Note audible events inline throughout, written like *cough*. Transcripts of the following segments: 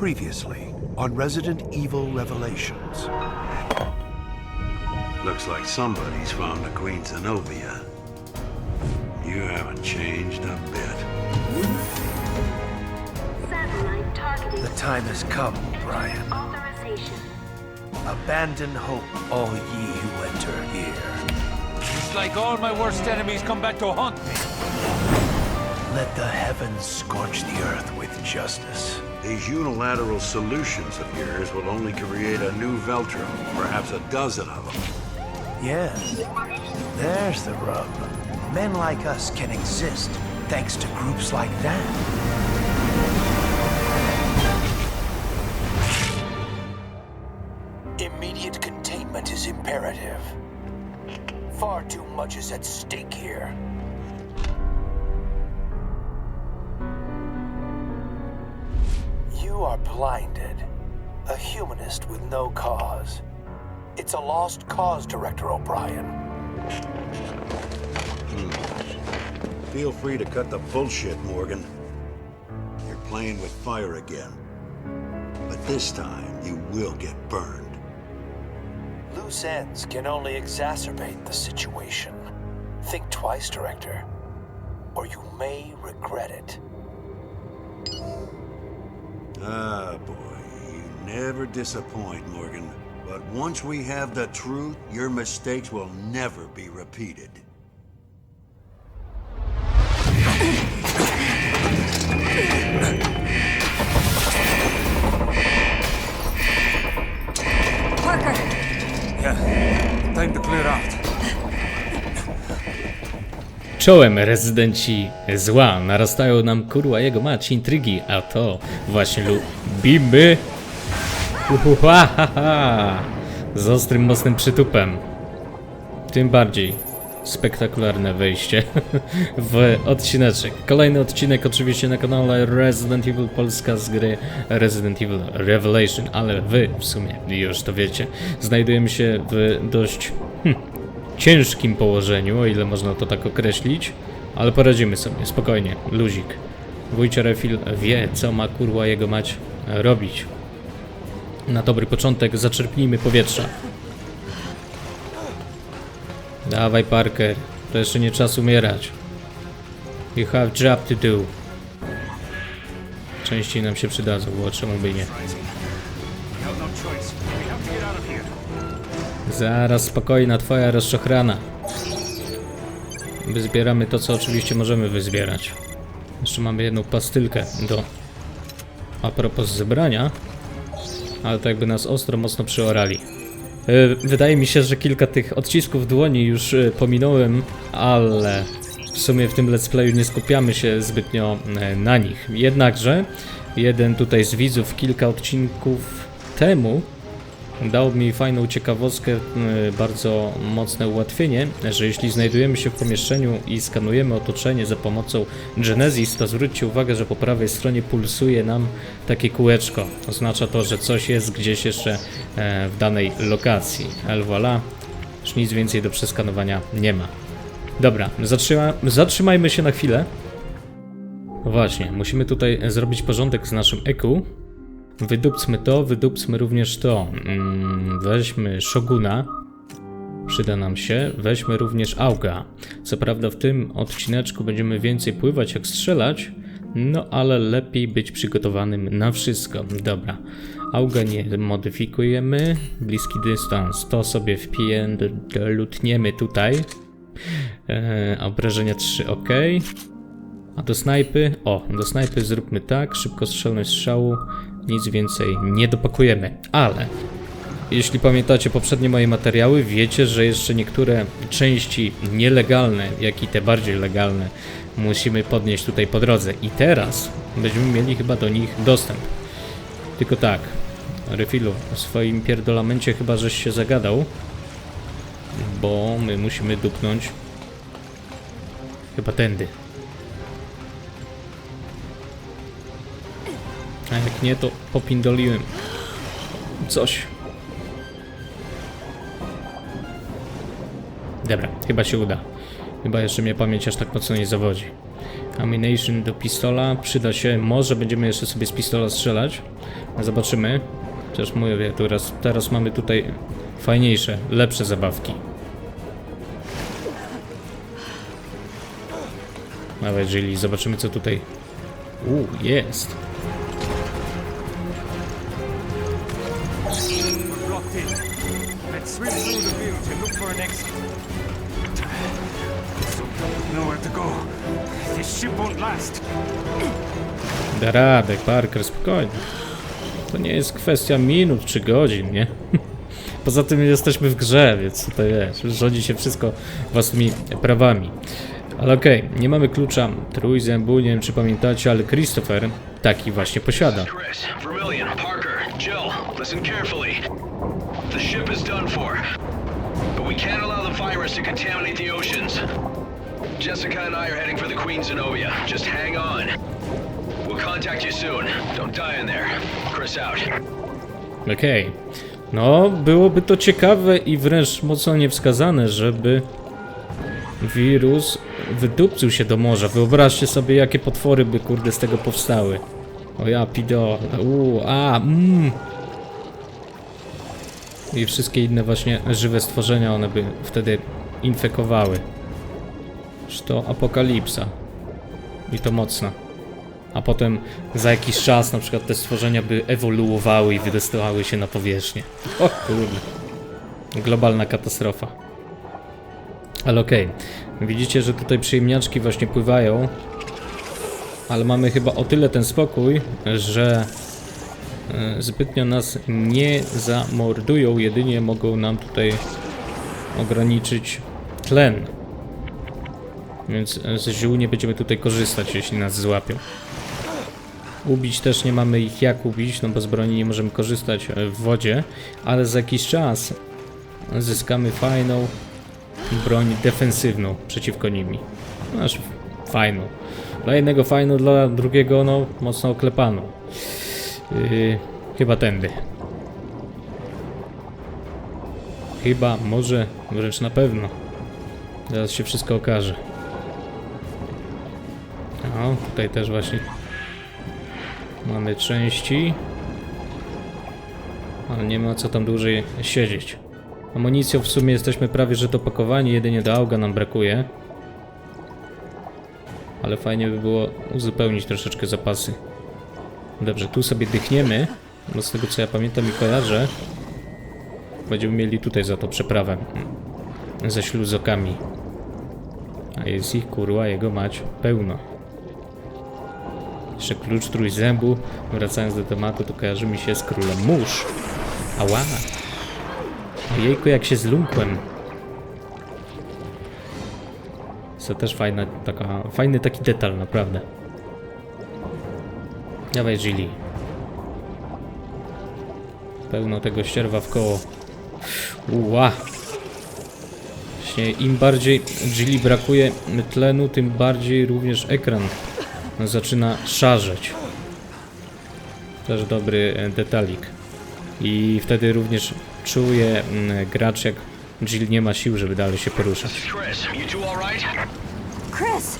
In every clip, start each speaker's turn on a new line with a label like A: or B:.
A: Previously on Resident Evil Revelations.
B: Looks like somebody's found the Queen Zenobia. You haven't changed a bit.
C: Satellite targeting
A: The time has come, Brian.
C: authorization.
A: Abandon hope, all ye who enter here.
D: It's like all my worst enemies come back to haunt me.
A: Let the heavens scorch the earth with justice.
B: These unilateral solutions of yours will only create a new Veltro, perhaps a dozen of them.
A: Yes, there's the rub. Men like us can exist thanks to groups like that.
E: Immediate containment is imperative. Far too much is at stake here. You are blinded. A humanist with no cause. It's a lost cause, Director O'Brien. Hmm.
B: Feel free to cut the bullshit, Morgan. You're playing with fire again. But this time, you will get burned.
E: Loose ends can only exacerbate the situation. Think twice, Director, or you may regret it.
B: Ah, boy, you never disappoint, Morgan. But once we have the truth, your mistakes will never be repeated.
F: Czołem rezydenci zła, narastają nam kurwa jego mać intrygi, a to właśnie lubimy. Uhuhahaha. Z ostrym, mocnym przytupem. Tym bardziej spektakularne wejście *laughs* w odcineczek. Kolejny odcinek oczywiście na kanale Resident Evil Polska z gry Resident Evil Revelation, ale wy w sumie już to wiecie. Znajdujemy się w dość hmm, ciężkim położeniu, o ile można to tak określić, ale poradzimy sobie, spokojnie, luzik. Wójcie Refil wie, co ma kurwa jego mać robić. Na dobry początek zaczerpnijmy powietrza. Dawaj Parker, to jeszcze nie czas umierać. You have job to do. Częściej nam się przydadzą, bo czemu by nie. Zaraz spokojna twoja rozczochrana. Wyzbieramy to, co oczywiście możemy wyzbierać. Jeszcze mamy jedną pastylkę do... A propos zebrania. Ale to jakby nas ostro mocno przeorali. E, Wydaje mi się, że kilka tych odcisków dłoni już e, pominąłem, ale w sumie w tym let's playu nie skupiamy się zbytnio e, na nich. Jednakże jeden tutaj z widzów kilka odcinków temu dał mi fajną ciekawostkę, bardzo mocne ułatwienie, że jeśli znajdujemy się w pomieszczeniu i skanujemy otoczenie za pomocą Genesis, to zwróćcie uwagę, że po prawej stronie pulsuje nam takie kółeczko. Oznacza to, że coś jest gdzieś jeszcze e, w danej lokacji. El voilà, już nic więcej do przeskanowania nie ma. Dobra, zatrzyma zatrzymajmy się na chwilę. Właśnie, musimy tutaj zrobić porządek z naszym EQ. Wydupcmy to, wydupcmy również to. Mm, weźmy Shoguna. Przyda nam się. Weźmy również Auga. Co prawda w tym odcineczku będziemy więcej pływać jak strzelać, no ale lepiej być przygotowanym na wszystko. Dobra. Auga nie modyfikujemy. Bliski dystans to sobie wpiję, lutniemy tutaj. E, obrażenia 3 ok. A do snajpy? O, do snajpy zróbmy tak, szybkostrzelność strzału, nic więcej nie dopakujemy, ale jeśli pamiętacie poprzednie moje materiały, wiecie, że jeszcze niektóre części nielegalne, jak i te bardziej legalne, musimy podnieść tutaj po drodze. I teraz będziemy mieli chyba do nich dostęp. Tylko tak, Refilu, w swoim pierdolamencie chyba żeś się zagadał, bo my musimy dupnąć chyba tędy. A jak nie, to popindoliłem. Coś. Dobra, chyba się uda. Chyba jeszcze mnie pamięć aż tak mocno nie zawodzi. Ammunition do pistola przyda się. Może będziemy jeszcze sobie z pistola strzelać. Zobaczymy. Chociaż mówię, teraz, teraz mamy tutaj fajniejsze, lepsze zabawki. Nawet jeżeli zobaczymy co tutaj. U, jest.
D: Ship won't last.
F: Da radę, Parker, spokojnie. To nie jest kwestia minut czy godzin, nie? *laughs* Poza tym jesteśmy w grze, więc tutaj wiesz, rządzi się wszystko własnymi prawami. Ale okej, nie mamy klucza trójzębu, nie wiem czy pamiętacie, ale Christopher taki właśnie posiada.
G: The ship is done for, but we can't allow the virus to contaminate the oceans. Jessica and I are heading for the Queen Zenobia. Just hang on. We'll contact you soon. Don't die in there. Chris out.
F: Okej. No, byłoby to ciekawe i wręcz mocno niewskazane, żeby wirus wydupcył się do morza. Wyobraźcie sobie, jakie potwory by kurde z tego powstały. O ja, pido, uuu, a, mmm. I wszystkie inne właśnie żywe stworzenia one by wtedy infekowały. Że to apokalipsa. I to mocna. A potem za jakiś czas na przykład te stworzenia by ewoluowały i wydostawały się na powierzchnię. O kurde. Globalna katastrofa. Ale okej. Widzicie, że tutaj przyjemniaczki właśnie pływają. Ale mamy chyba o tyle ten spokój, że e, zbytnio nas nie zamordują, jedynie mogą nam tutaj ograniczyć tlen. Więc e, z ziół nie będziemy tutaj korzystać, jeśli nas złapią. Ubić też nie mamy ich jak ubić, no bo z broni nie możemy korzystać e, w wodzie, ale za jakiś czas zyskamy fajną broń defensywną przeciwko nimi. Aż fajną. Dla jednego fajną, dla drugiego no mocno oklepaną. Yy, chyba tędy. Chyba, może, wręcz na pewno. Zaraz się wszystko okaże. Tutaj też właśnie mamy części. Ale nie ma co tam dłużej siedzieć. Amunicją w sumie jesteśmy prawie że dopakowani, jedynie do auga nam brakuje. Ale fajnie by było uzupełnić troszeczkę zapasy. Dobrze, tu sobie dychniemy, bo z tego co ja pamiętam i kojarzę, będziemy mieli tutaj za to przeprawę ze śluzokami. A jest ich kurwa, jego mać, pełno. Jeszcze klucz trójzębu. Wracając do tematu, to kojarzy mi się z królem mórz. Ała. Ojejku, jak się zlumkłem. To też fajna, taka, fajny taki detal, naprawdę. Dawaj, Gilly. Pełno tego ścierwa w koło. Uła. Właśnie im bardziej Gilly brakuje tlenu, tym bardziej również ekran zaczyna szarzeć. Też dobry e, detalik. I wtedy również czuje mm, gracz, jak Jill nie ma sił, żeby dalej się poruszać.
G: Chris!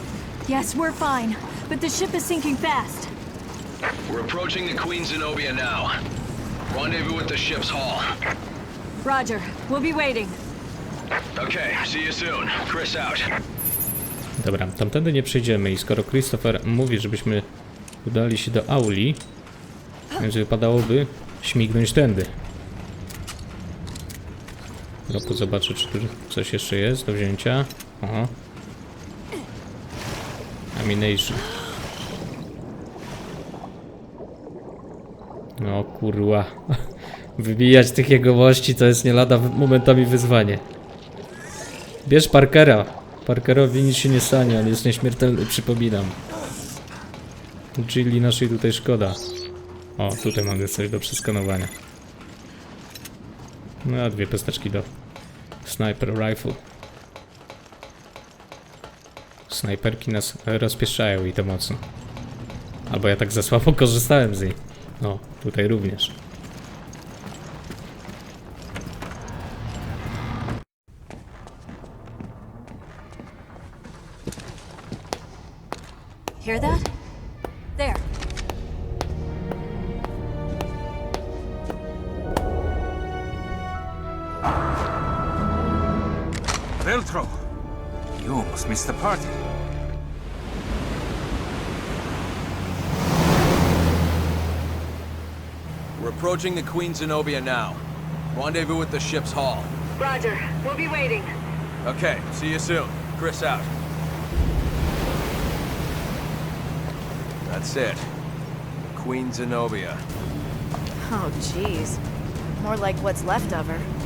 H: Yes, we're fine, but the ship is sinking fast.
G: We're approaching the Queen Zenobia now. Rendezvous with the ship's hull.
H: Roger, we'll be waiting.
G: Okay, see you soon. Chris out.
F: Dobra, tamtędy nie przejdziemy i skoro Christopher mówi, żebyśmy udali się do Auli, więc wypadałoby śmignąć tędy. Roku zobaczę, czy tu coś jeszcze jest do wzięcia. Oho. Amination. No kurwa. *laughs* Wybijać tych jegomości to jest nie lada momentami wyzwanie. Bierz Parkera. Parkerowi nic się nie stanie, on jest nieśmiertelny, przypominam. Jilly naszej tutaj szkoda. O, tutaj mamy coś do przeskanowania. No, a dwie pesteczki do Sniper Rifle. Snajperki nas rozpieszczają i to mocno. Albo ja tak za słabo korzystałem z niej. O, tutaj również.
D: Veltro! You almost missed the party.
I: We're approaching the Queen Zenobia now. Rendezvous at the ship's hull.
C: Roger. We'll be waiting.
I: Okay, see you soon. Chris out. That's it. Queen Zenobia.
J: Oh, jeez. More like what's left of her.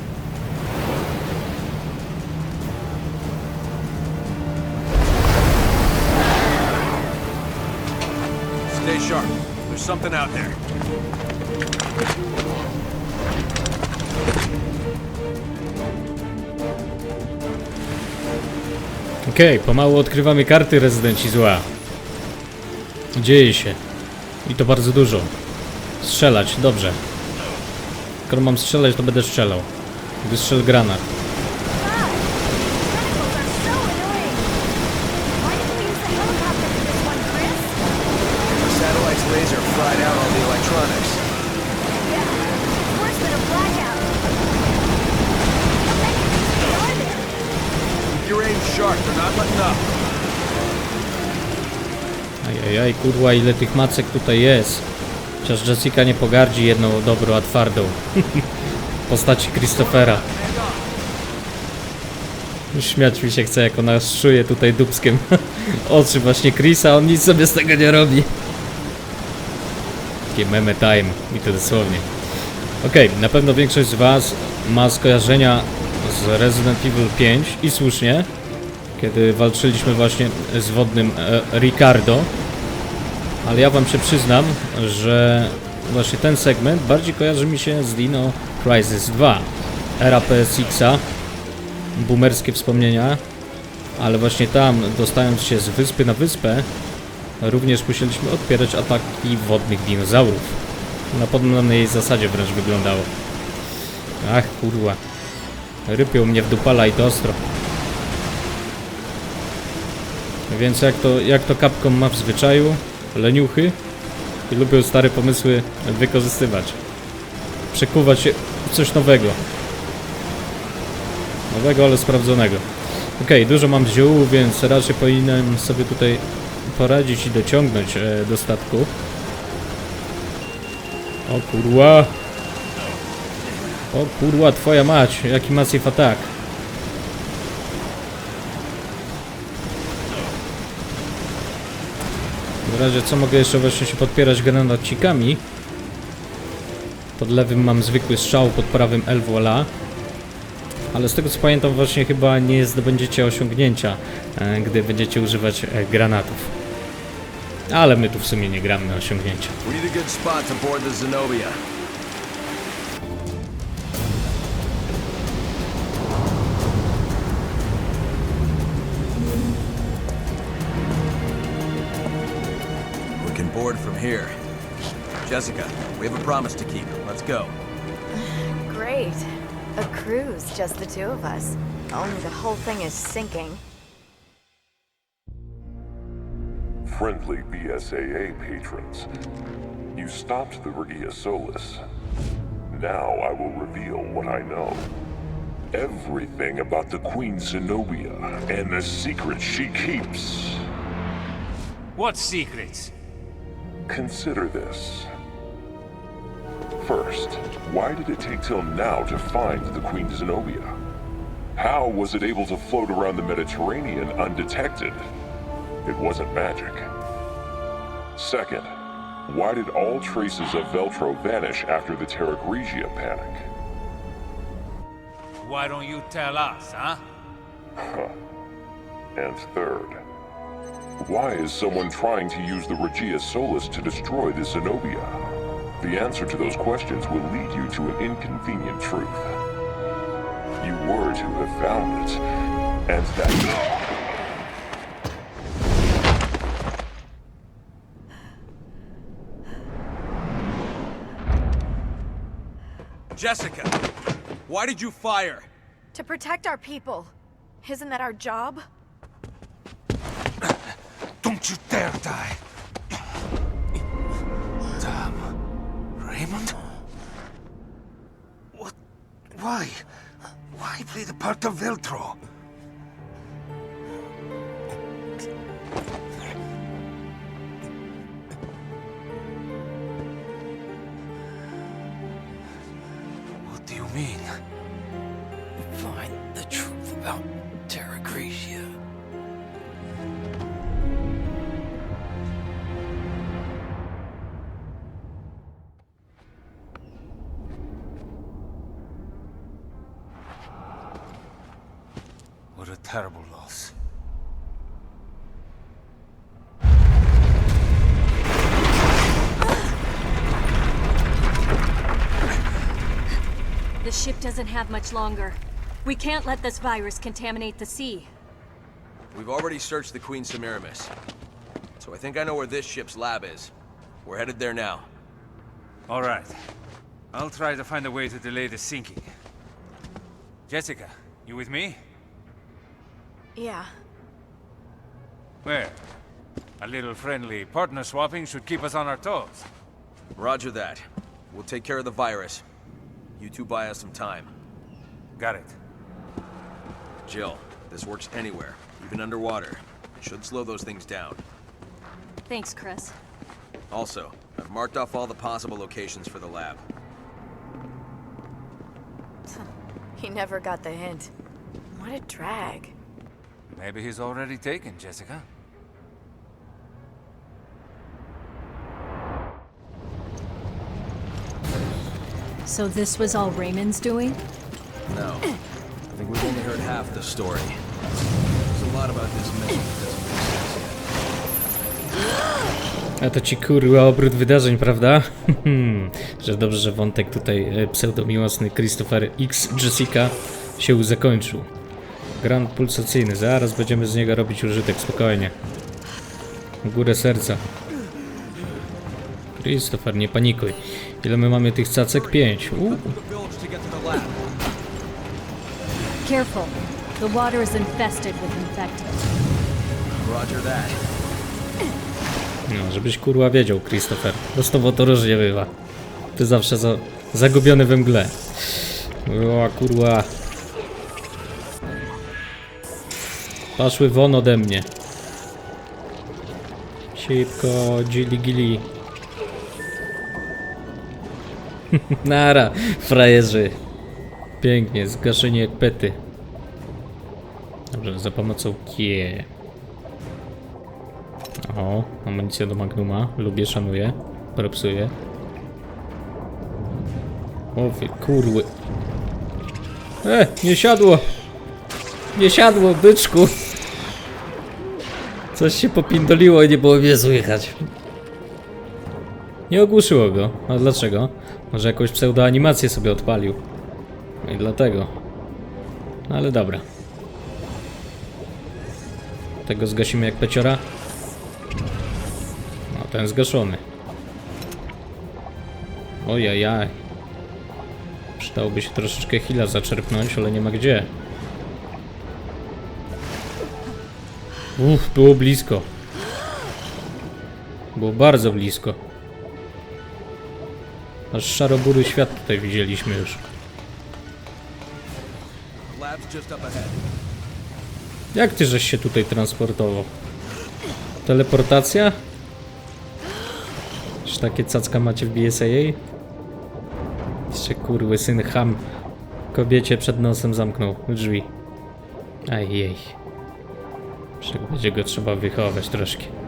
I: Stay sharp. There's something out there.
F: Okej, pomału odkrywamy karty rezydenci zła. Dzieje się. I to bardzo dużo. Strzelać, dobrze. Skoro mam strzelać, to będę strzelał. Wystrzel granat.
H: Tentacles are so annoying. Why didn't we use the helicopter for this one, Chris?
E: The satellite's laser fried out all the electronics.
H: Yeah. Worse than a blackout. How many of these things are there?
I: Keep your aim sharp. They're not letting up.
F: Ajajaj, kurwa, ile tych macek tutaj jest. Chociaż Jessica nie pogardzi jedną dobrą, a twardą. w *laughs* postaci Christophera. Śmiać mi się chce, jak ona szuje tutaj dubskiem *laughs* oczy właśnie Chrisa, on nic sobie z tego nie robi. Takie meme time, i to dosłownie. Okej, na pewno większość z Was ma skojarzenia z Resident Evil 5 i słusznie, kiedy walczyliśmy właśnie z wodnym e, Ricardo. Ale ja Wam się przyznam, że właśnie ten segment bardziej kojarzy mi się z Dino Crisis 2. Era PSX-a, boomerskie wspomnienia, ale właśnie tam, dostając się z wyspy na wyspę, również musieliśmy odpierać ataki wodnych dinozaurów. Na podobnej zasadzie wręcz wyglądało. Ach, kurwa. Rypią mnie w dupala i to ostro. Więc jak to, jak to Capcom ma w zwyczaju, leniuchy i lubią stare pomysły wykorzystywać. Przekuwać się w coś nowego. Nowego, ale sprawdzonego. Okej, dużo mam ziół, więc raczej powinienem sobie tutaj poradzić i dociągnąć e, do statku. O kurwa. O kurwa, twoja mać, jaki massive attack. Razie co mogę jeszcze właśnie się podpierać granatcikami. Pod lewym mam zwykły strzał, pod prawym L voilà. Ale z tego co pamiętam właśnie chyba nie zdobędziecie osiągnięcia, e, gdy będziecie używać e, granatów. Ale my tu w sumie nie gramy na osiągnięcia.
E: Board from here. Jessica, we have a promise to keep. Let's go. *sighs*
J: Great. A cruise, just the two of us. Only the whole thing is sinking.
K: Friendly BSAA patrons, you stopped the Regia Solis. Now I will reveal what I know. Everything about the Queen Zenobia and the secrets she keeps.
D: What secrets?
K: Consider this. First, why did it take till now to find the Queen Zenobia? How was it able to float around the Mediterranean undetected? It wasn't magic. Second, why did all traces of Veltro vanish after the Terra panic?
D: Why don't you tell us, huh?
K: And third, why is someone trying to use the Regia Solis to destroy the Zenobia? The answer to those questions will lead you to an inconvenient truth. You were to have found it, and that...
I: Jessica, why did you fire?
J: To protect our people. Isn't that our job?
D: Don't you dare die. Damn. Raymond? What? Why? Why play the part of Veltro?
C: Doesn't have much longer. We can't let this virus contaminate the sea.
I: We've already searched the Queen Semiramis. So I think I know where this ship's lab is. We're headed there now.
D: All right. I'll try to find a way to delay the sinking. Jessica, you with me?
J: Yeah.
D: Where? A little friendly partner swapping should keep us on our toes.
I: Roger that. We'll take care of the virus. You two buy us some time.
D: Got it.
I: Jill, this works anywhere, even underwater. It should slow those things down.
C: Thanks, Chris.
I: Also, I've marked off all the possible locations for the lab.
J: He never got the hint. What a drag.
D: Maybe he's already taken, Jessica.
C: So this was all Raymond's doing?
I: No. I think we've only heard half the story. There's a lot about this mission that doesn't make sense yet.
F: A to ci kurwa obrót wydarzeń, prawda? *laughs* że dobrze, że wątek tutaj e, pseudomiłosny Christopher X Jessica się zakończył. Grand pulsacyjny, zaraz będziemy z niego robić użytek, spokojnie. W górę serca. Christopher, nie panikuj. Ile my mamy tych cacek? Pięć. U,
I: The village to get to the lab.
C: Careful. The water is infested with infected.
I: Roger that.
F: No, żebyś kurwa wiedział, Christopher. Dostawo to różnie bywa. Ty zawsze za, zagubiony we mgle. O, kurwa. Paszły won ode mnie. Szybko, gili gili. *laughs* Nara, frajerzy. Pięknie, zgaszenie pety. Dobrze, za pomocą kie. O, amunicja do Magnuma. Lubię, szanuję. Propsuję. O kurły. E, nie siadło! Nie siadło, byczku! Coś się popindoliło i nie było mnie słychać. Nie ogłuszyło go. A dlaczego? Może jakąś pseudoanimację sobie odpalił. No i dlatego. No ale dobra. Tego zgasimy jak peciora. No, ten zgaszony. Ojajaj. Przydałoby się troszeczkę chwila zaczerpnąć, ale nie ma gdzie. Uff, było blisko. Było bardzo blisko. Aż szarobury świat tutaj widzieliśmy już. Jak ty żeś się tutaj transportował? Teleportacja? Czy takie cacka macie w BSAA? Jeszcze kurwy syn ham kobiecie przed nosem zamknął drzwi. Ajej. Jeszcze będzie go trzeba wychować troszkę.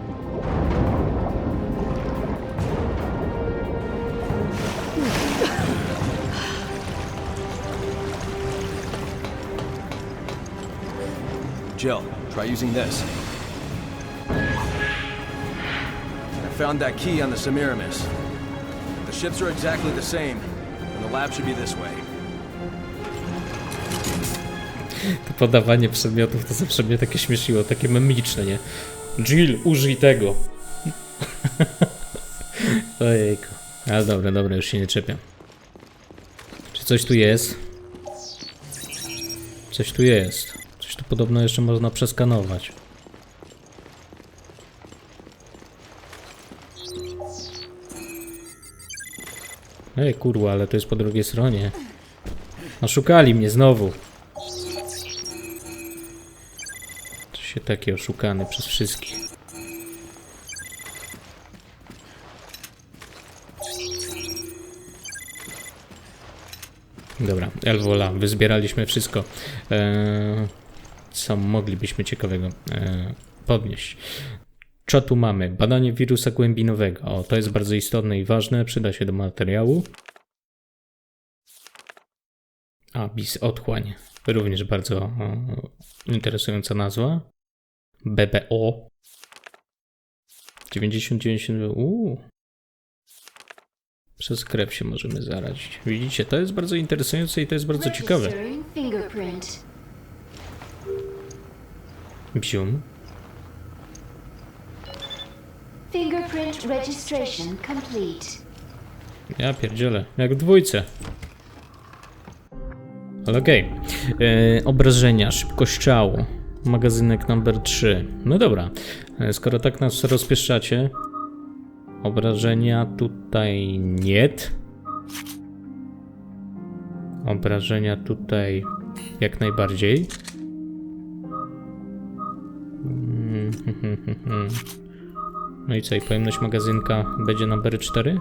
I: Jill, try using this. I found that key on the Semiramis. The ships are exactly the same, and the lab should be this way.
F: To podawanie przedmiotów to zawsze mnie takie śmieszyło, takie memiczne, nie? Jill, użyj tego. *laughs* Ojejku. Ale dobra, dobra, już się nie czepiam. Czy coś tu jest? Coś tu jest tu podobno jeszcze można przeskanować. Ej kurwa, ale to jest po drugiej stronie. No, Oszukali mnie znowu. To się taki oszukany przez wszystkich. Dobra, Elwola, wyzbieraliśmy wszystko. Eee co moglibyśmy ciekawego eee, podnieść. Co tu mamy? Badanie wirusa głębinowego. O, to jest bardzo istotne i ważne, przyda się do materiału. A, bis otchłań. Również bardzo o, interesująca nazwa. BBO. 99. Uuu. Przez krew się możemy zarazić. Widzicie, to jest bardzo interesujące i to jest bardzo ciekawe. Bzium.
H: Fingerprint registration complete.
F: Ja pierdzielę, jak w dwójce. Ale okej. E, Obrażenia, szybkość ciału. Magazynek numer 3. No dobra, e, skoro tak nas rozpieszczacie. Obrażenia tutaj nie. Obrażenia tutaj jak najbardziej. No i co, i pojemność magazynka będzie numer 4?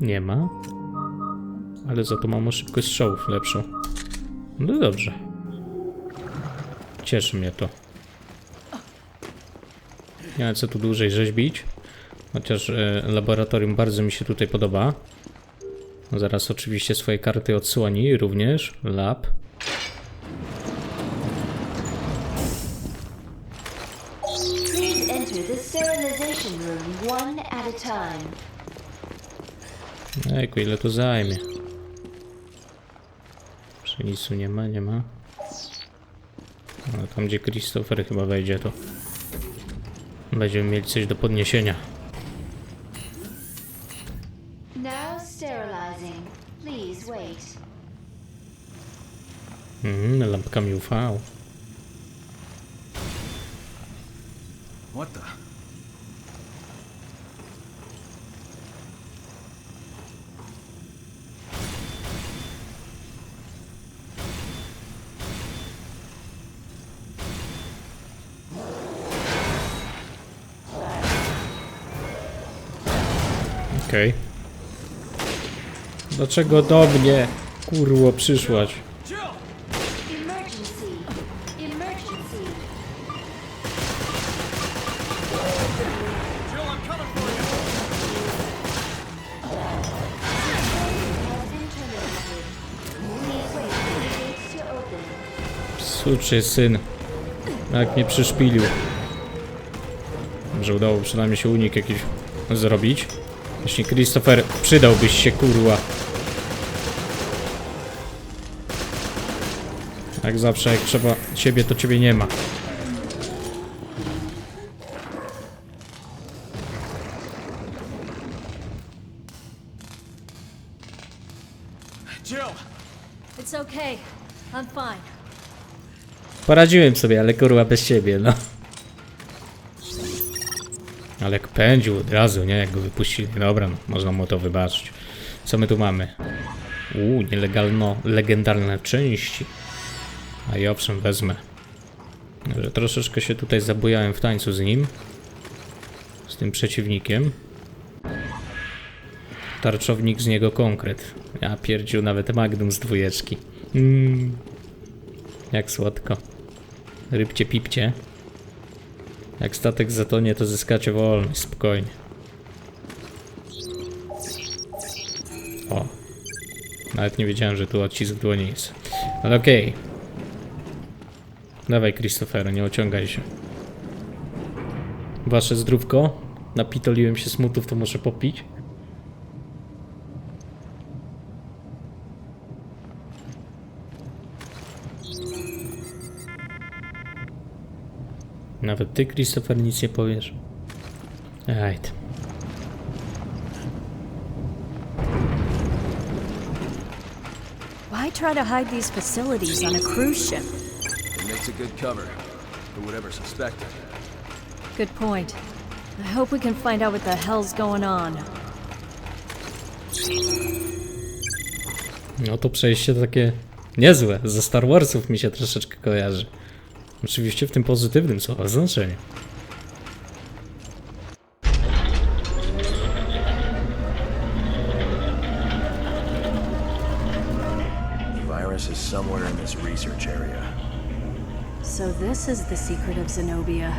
F: Nie ma. Ale za to mamy szybkość strzałów lepszą. No dobrze. Cieszy mnie to. Nie ma co tu dłużej rzeźbić. Chociaż e, laboratorium bardzo mi się tutaj podoba. Zaraz oczywiście swoje karty odsłoni również. Lab. Ejku, ile to zajmie? Przenisu nie ma, nie ma. No, tam gdzie Christopher chyba wejdzie, to będziemy mieli coś do podniesienia.
H: Wait.
F: Mhm, lampkami UV.
I: What the?
F: Okej. Dlaczego do mnie, kurło, przyszłaś?
H: Emergency. Emergency. Has been terminated. Please wait for the gates to open.
F: Suczy syn. Jak mnie przyszpilił. Że udało przynajmniej się unik jakiś zrobić. Właśnie Christopher, przydałbyś się kurwa. Jak zawsze, jak trzeba ciebie, to ciebie nie ma.
I: Jill!
C: It's okay. I'm fine.
F: Poradziłem sobie, ale kurwa bez ciebie, no. Ale jak pędził od razu, nie? Jak go wypuścili. Dobra, no, można mu to wybaczyć. Co my tu mamy? Uuu, nielegalno legendarne części. A i owszem, wezmę. Dobrze, troszeczkę się tutaj zabujałem w tańcu z nim. Z tym przeciwnikiem. Tarczownik z niego konkret. Ja pierdził nawet Magnum z dwójeczki. Mm. Jak słodko. Rybcie pipcie. Jak statek zatonie, to zyskacie wolność, spokojnie. O. Nawet nie wiedziałem, że tu odcisk dłoni jest. Ale okej. Dawaj, Christopher, nie ociągaj się. Wasze zdrówko. Napitoliłem się smutów, to muszę popić. Nawet ty, Christopher, nic nie powiesz. Right.
C: Why try to hide these facilities on a cruise ship?
I: It makes a good cover for whatever's suspected.
C: Good point. I hope we can find out what the hell's going on.
F: No to przejście takie niezłe. Ze Star Warsów mi się troszeczkę kojarzy. Oczywiście w tym pozytywnym słowa znaczeniu.
A: The virus is somewhere in this research area.
C: So this is the secret of Zenobia.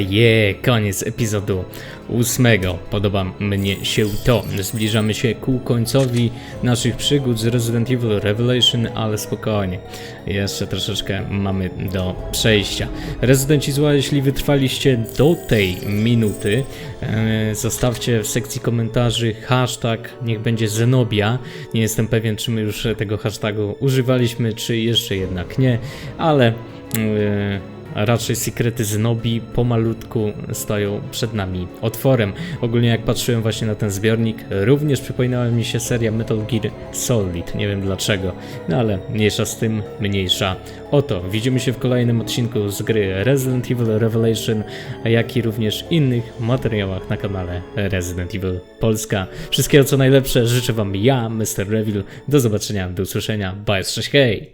F: Je, koniec epizodu ósmego. Podoba mnie się to. Zbliżamy się ku końcowi naszych przygód z Resident Evil Revelation, ale spokojnie. Jeszcze troszeczkę mamy do przejścia. Rezydenci zła, jeśli wytrwaliście do tej minuty, e, zostawcie w sekcji komentarzy hashtag niech będzie Zenobia. Nie jestem pewien, czy my już tego hashtagu używaliśmy, czy jeszcze jednak nie, ale... e, a raczej sekrety Zenobi pomalutku stoją przed nami otworem. Ogólnie jak patrzyłem właśnie na ten zbiornik, również przypominała mi się seria Metal Gear Solid. Nie wiem dlaczego, no ale mniejsza z tym, mniejsza o to. Widzimy się w kolejnym odcinku z gry Resident Evil Revelation, jak i również innych materiałach na kanale Resident Evil Polska. Wszystkiego co najlepsze życzę Wam ja, Mr. Revil. Do zobaczenia, do usłyszenia. Bye, cześć, hej!